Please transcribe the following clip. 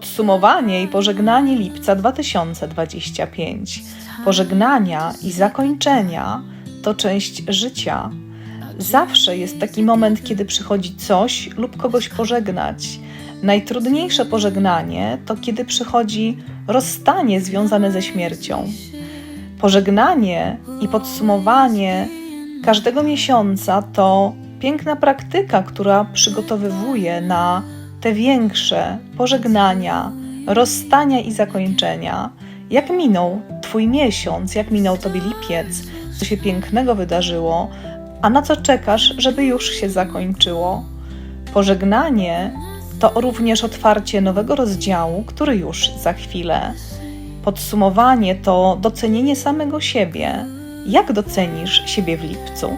Podsumowanie i pożegnanie lipca 2025. Pożegnania i zakończenia to część życia. Zawsze jest taki moment, kiedy przychodzi coś lub kogoś pożegnać. Najtrudniejsze pożegnanie to kiedy przychodzi rozstanie związane ze śmiercią. Pożegnanie i podsumowanie każdego miesiąca to piękna praktyka, która przygotowywuje na te większe pożegnania, rozstania i zakończenia. Jak minął Twój miesiąc, jak minął Tobie lipiec, co się pięknego wydarzyło, a na co czekasz, żeby już się zakończyło? Pożegnanie to również otwarcie nowego rozdziału, który już za chwilę. Podsumowanie to docenienie samego siebie. Jak docenisz siebie w lipcu?